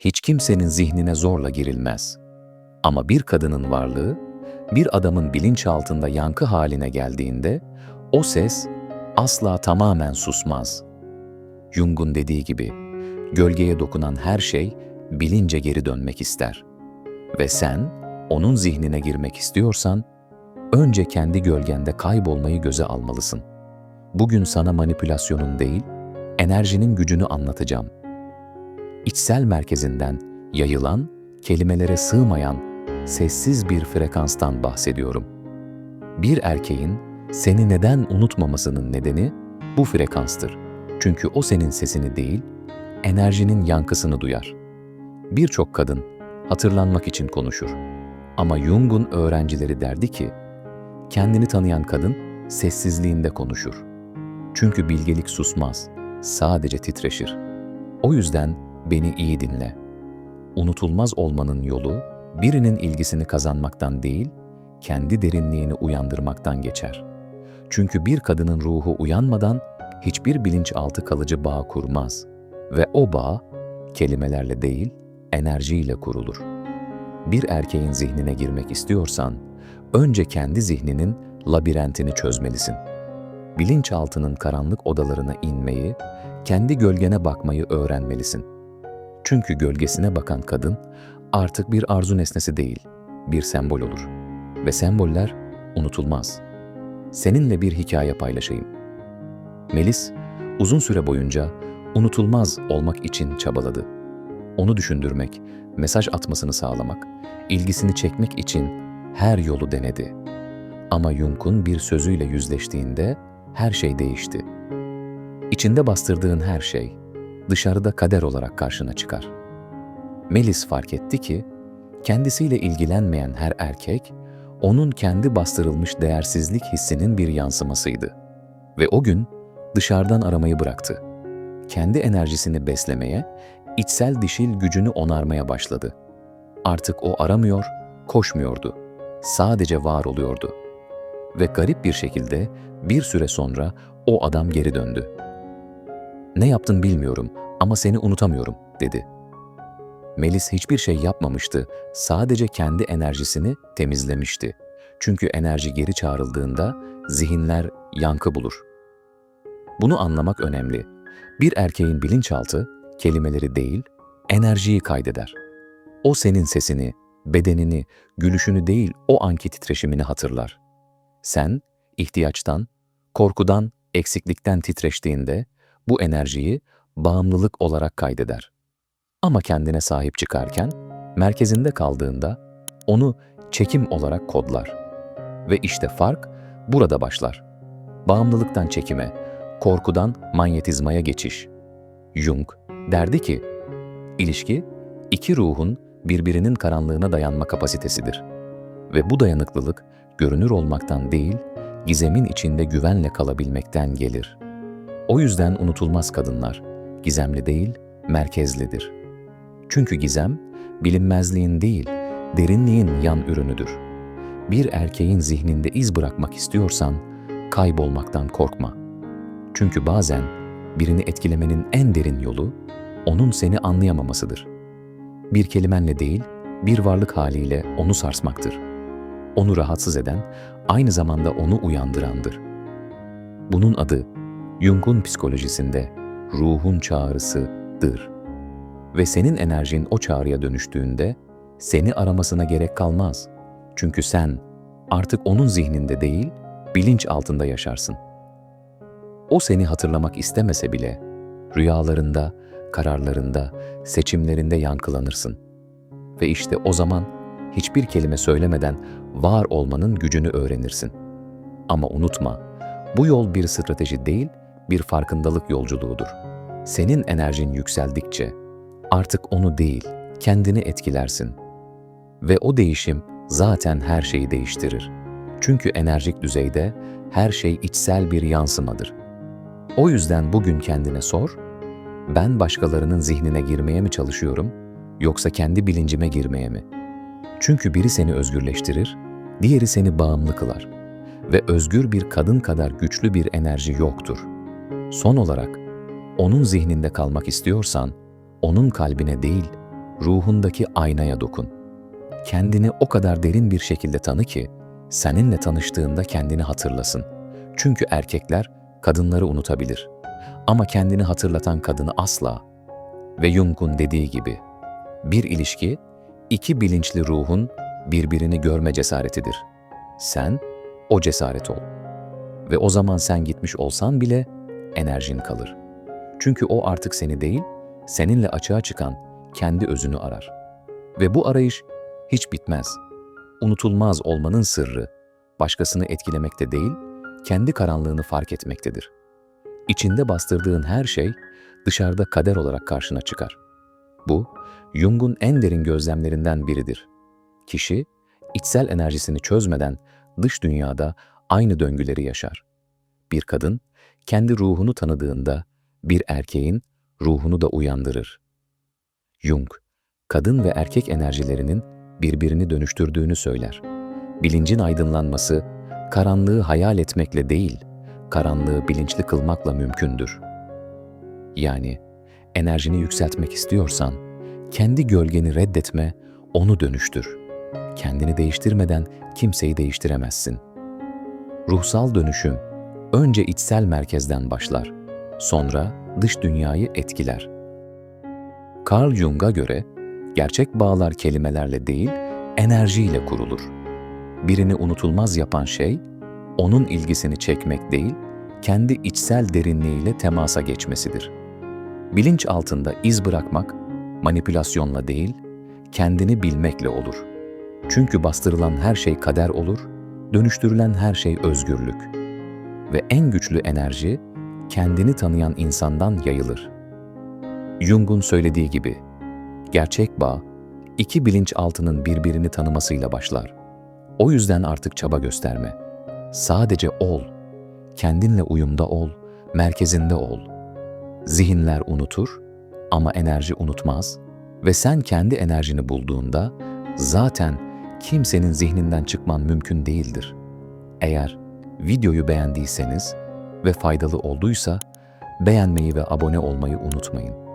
hiç kimsenin zihnine zorla girilmez. Ama bir kadının varlığı, bir adamın bilinçaltında yankı haline geldiğinde, o ses asla tamamen susmaz. Jung'un dediği gibi, gölgeye dokunan her şey bilince geri dönmek ister. Ve sen, onun zihnine girmek istiyorsan, önce kendi gölgende kaybolmayı göze almalısın. Bugün sana manipülasyonun değil, enerjinin gücünü anlatacağım. İçsel merkezinden yayılan, kelimelere sığmayan sessiz bir frekanstan bahsediyorum. Bir erkeğin seni neden unutmamasının nedeni bu frekanstır. Çünkü o senin sesini değil, enerjinin yankısını duyar. Birçok kadın hatırlanmak için konuşur. Ama Jung'un öğrencileri derdi ki, kendini tanıyan kadın sessizliğinde konuşur. Çünkü bilgelik susmaz, sadece titreşir. O yüzden beni iyi dinle. Unutulmaz olmanın yolu, birinin ilgisini kazanmaktan değil, kendi derinliğini uyandırmaktan geçer. Çünkü bir kadının ruhu uyanmadan hiçbir bilinçaltı kalıcı bağ kurmaz ve o bağ kelimelerle değil, enerjiyle kurulur. Bir erkeğin zihnine girmek istiyorsan, önce kendi zihninin labirentini çözmelisin. Bilinçaltının karanlık odalarına inmeyi, kendi gölgene bakmayı öğrenmelisin. Çünkü gölgesine bakan kadın artık bir arzu nesnesi değil, bir sembol olur. Ve semboller unutulmaz. Seninle bir hikaye paylaşayım. Melis, uzun süre boyunca unutulmaz olmak için çabaladı. Onu düşündürmek, mesaj atmasını sağlamak, ilgisini çekmek için her yolu denedi. Ama Jung'un bir sözüyle yüzleştiğinde her şey değişti. İçinde bastırdığın her şey dışarıda kader olarak karşına çıkar. Melis fark etti ki kendisiyle ilgilenmeyen her erkek onun kendi bastırılmış değersizlik hissinin bir yansımasıydı. Ve o gün dışarıdan aramayı bıraktı. Kendi enerjisini beslemeye, içsel dişil gücünü onarmaya başladı. Artık o aramıyor, koşmuyordu. Sadece var oluyordu. Ve garip bir şekilde bir süre sonra o adam geri döndü. Ne yaptın bilmiyorum ama seni unutamıyorum, dedi. Melis hiçbir şey yapmamıştı, sadece kendi enerjisini temizlemişti. Çünkü enerji geri çağrıldığında zihinler yankı bulur. Bunu anlamak önemli. Bir erkeğin bilinçaltı kelimeleri değil, enerjiyi kaydeder. O senin sesini, bedenini, gülüşünü değil o anki titreşimini hatırlar. Sen ihtiyaçtan, korkudan, eksiklikten titreştiğinde bu enerjiyi bağımlılık olarak kaydeder. Ama kendine sahip çıkarken, merkezinde kaldığında onu çekim olarak kodlar. Ve işte fark burada başlar. Bağımlılıktan çekime, korkudan manyetizmaya geçiş. Jung derdi ki, ilişki iki ruhun birbirinin karanlığına dayanma kapasitesidir. Ve bu dayanıklılık görünür olmaktan değil, gizemin içinde güvenle kalabilmekten gelir. O yüzden unutulmaz kadınlar, gizemli değil, merkezlidir. Çünkü gizem, bilinmezliğin değil, derinliğin yan ürünüdür. Bir erkeğin zihninde iz bırakmak istiyorsan, kaybolmaktan korkma. Çünkü bazen birini etkilemenin en derin yolu, onun seni anlayamamasıdır. Bir kelimenle değil, bir varlık haliyle onu sarsmaktır. Onu rahatsız eden, aynı zamanda onu uyandırandır. Bunun adı, Jung'un psikolojisinde ruhun çağrısıdır. Ve senin enerjin o çağrıya dönüştüğünde, seni aramasına gerek kalmaz. Çünkü sen artık onun zihninde değil, bilinç altında yaşarsın. O seni hatırlamak istemese bile, rüyalarında, kararlarında, seçimlerinde yankılanırsın. Ve işte o zaman hiçbir kelime söylemeden var olmanın gücünü öğrenirsin. Ama unutma, bu yol bir strateji değil, bir farkındalık yolculuğudur. Senin enerjin yükseldikçe artık onu değil, kendini etkilersin. Ve o değişim zaten her şeyi değiştirir. Çünkü enerjik düzeyde her şey içsel bir yansımadır. O yüzden bugün kendine sor, ben başkalarının zihnine girmeye mi çalışıyorum yoksa kendi bilincime girmeye mi? Çünkü biri seni özgürleştirir, diğeri seni bağımlı kılar ve özgür bir kadın kadar güçlü bir enerji yoktur. Son olarak, onun zihninde kalmak istiyorsan, onun kalbine değil, ruhundaki aynaya dokun. Kendini o kadar derin bir şekilde tanı ki seninle tanıştığında kendini hatırlasın. Çünkü erkekler kadınları unutabilir. Ama kendini hatırlatan kadını asla. Ve Jung'un dediği gibi bir ilişki iki bilinçli ruhun birbirini görme cesaretidir. Sen o cesaret ol. Ve o zaman sen gitmiş olsan bile enerjin kalır. Çünkü o artık seni değil, seninle açığa çıkan kendi özünü arar. Ve bu arayış hiç bitmez. Unutulmaz olmanın sırrı, başkasını etkilemekte değil, kendi karanlığını fark etmektedir. İçinde bastırdığın her şey dışarıda kader olarak karşına çıkar. Bu, Jung'un en derin gözlemlerinden biridir. Kişi, içsel enerjisini çözmeden dış dünyada aynı döngüleri yaşar. Bir kadın, kendi ruhunu tanıdığında bir erkeğin ruhunu da uyandırır. Jung, kadın ve erkek enerjilerinin birbirini dönüştürdüğünü söyler. Bilincin aydınlanması, karanlığı hayal etmekle değil, karanlığı bilinçli kılmakla mümkündür. Yani enerjini yükseltmek istiyorsan, kendi gölgeni reddetme, onu dönüştür. Kendini değiştirmeden kimseyi değiştiremezsin. Ruhsal dönüşüm önce içsel merkezden başlar, sonra dış dünyayı etkiler. Carl Jung'a göre gerçek bağlar kelimelerle değil, enerjiyle kurulur. Birini unutulmaz yapan şey, onun ilgisini çekmek değil, kendi içsel derinliğiyle temasa geçmesidir. Bilinç altında iz bırakmak, manipülasyonla değil, kendini bilmekle olur. Çünkü bastırılan her şey kader olur, dönüştürülen her şey özgürlük. Ve en güçlü enerji, kendini tanıyan insandan yayılır. Jung'un söylediği gibi, gerçek bağ, iki bilinçaltının birbirini tanımasıyla başlar. O yüzden artık çaba gösterme. Sadece ol. Kendinle uyumda ol, merkezinde ol. Zihinler unutur ama enerji unutmaz ve sen kendi enerjini bulduğunda zaten kimsenin zihninden çıkman mümkün değildir. Eğer videoyu beğendiyseniz ve faydalı olduysa beğenmeyi ve abone olmayı unutmayın.